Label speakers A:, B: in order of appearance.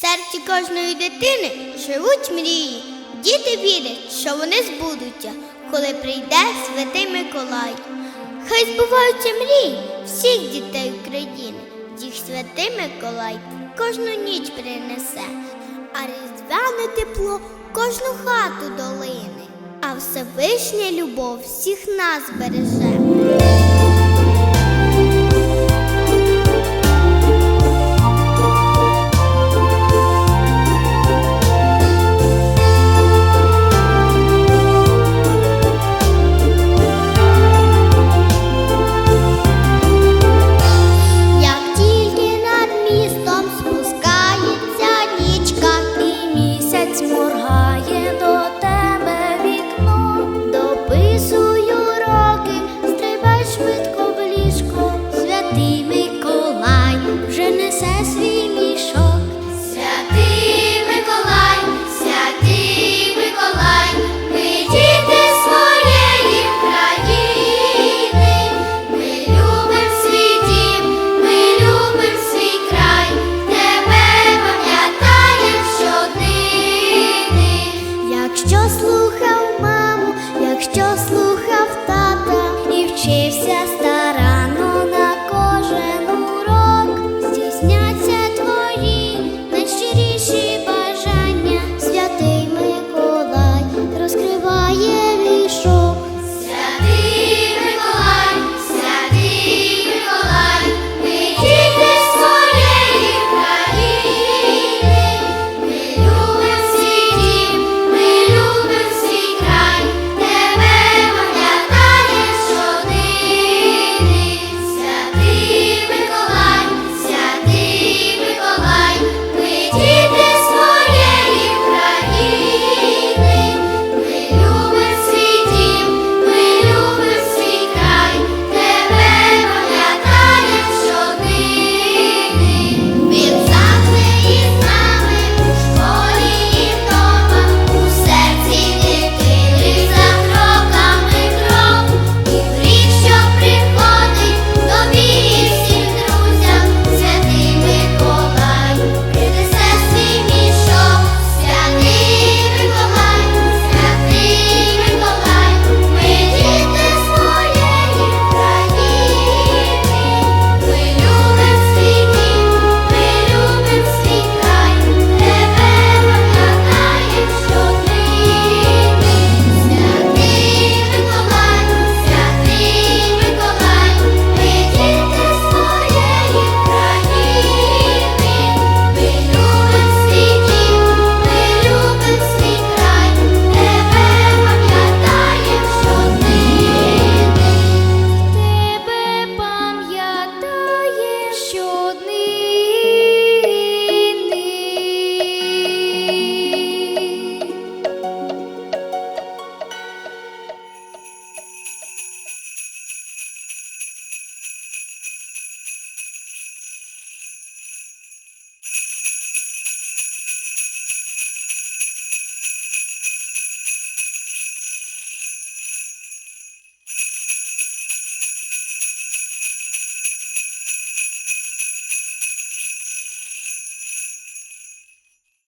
A: серці кожної дитини живуть мрії. Діти вірять, що вони збудуться, коли прийде святий Миколай. Хай збуваються мрії всіх дітей України. Їх святий Миколай кожну ніч принесе, а різдвяне тепло кожну хату долине, а Всевишня любов всіх нас береже. ti Three.